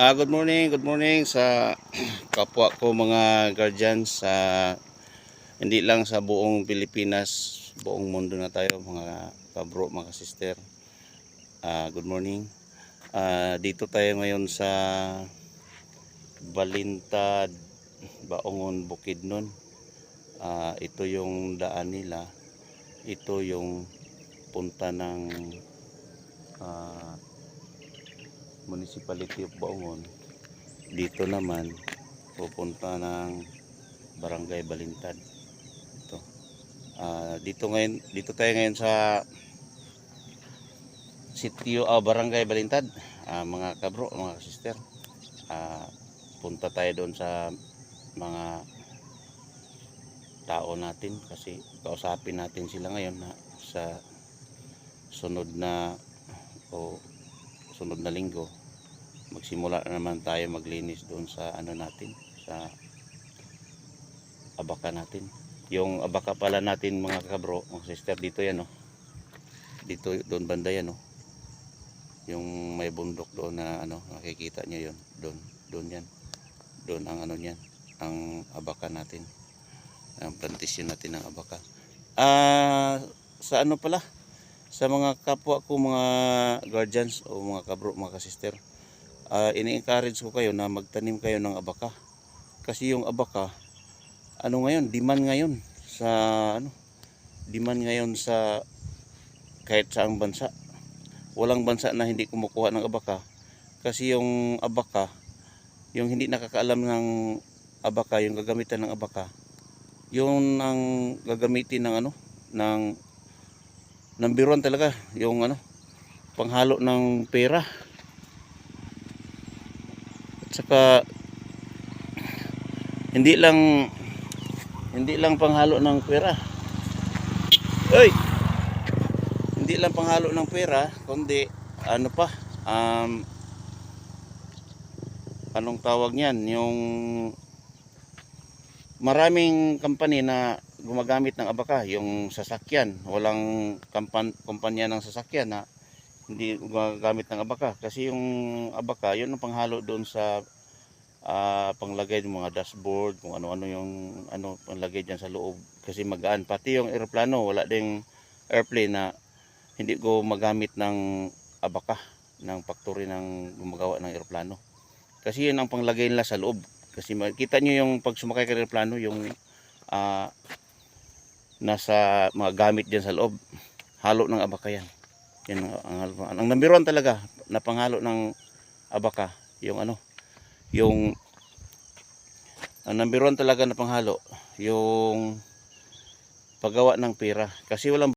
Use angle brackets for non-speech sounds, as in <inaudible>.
Ah, good morning, good morning sa <clears throat> kapwa ko mga guardians sa hindi lang sa buong Pilipinas, buong mundo na tayo mga kabro, mga sister. Ah, good morning. Ah, dito tayo ngayon sa Balintad, Baongon, Bukidnon. Ah, ito yung daan nila. Ito yung punta ng ah, Municipality of Baongon. Dito naman pupunta ng Barangay Balintad. Ito. Ah, dito ngayon dito tayo ngayon sa sitio ah, Barangay Balintad. Ah, mga kabro, mga sister. Ah, punta tayo doon sa mga tao natin kasi kausapin natin sila ngayon na sa sunod na o sunod na linggo magsimula na naman tayo maglinis doon sa ano natin sa abaka natin. Yung abaka pala natin mga kabro mga sister dito yan oh. Dito doon banda yan oh. Yung may bundok doon na ano makikita nyo yun doon doon yan. Doon ang ano niyan ang abaka natin. Ang plantation natin ng abaka. Ah sa ano pala? Sa mga kapwa ko mga guardians o mga kabro mga sister uh, ini-encourage ko kayo na magtanim kayo ng abaka. Kasi yung abaka, ano ngayon, demand ngayon sa ano, demand ngayon sa kahit saang bansa. Walang bansa na hindi kumukuha ng abaka. Kasi yung abaka, yung hindi nakakaalam ng abaka, yung gagamitan ng abaka, yung ang gagamitin ng ano, ng ng biruan talaga, yung ano, panghalo ng pera. Saka hindi lang hindi lang panghalo ng pera. Oy. Hindi lang panghalo ng pera, kundi ano pa? Um anong tawag niyan? Yung maraming company na gumagamit ng abaka, yung sasakyan, walang kampan kumpanya ng sasakyan na hindi gumagamit ng abaka. Kasi yung abaka yun ang panghalo doon sa ah, panglagay ng mga dashboard kung ano-ano yung ano panglagay diyan sa loob. Kasi magaan. Pati yung eroplano wala ding airplane na hindi ko magamit ng abaka ng factory ng gumagawa ng eroplano kasi yun ang panglagay nila sa loob. Kasi makita nyo yung pag sumakay ka eroplano yung ah, nasa mga gamit diyan sa loob. Halo ng abaka yan yan ang, ang, ang, ang number one talaga na panghalo ng abaka yung ano yung ang number one talaga na panghalo yung paggawa ng pera. Kasi walang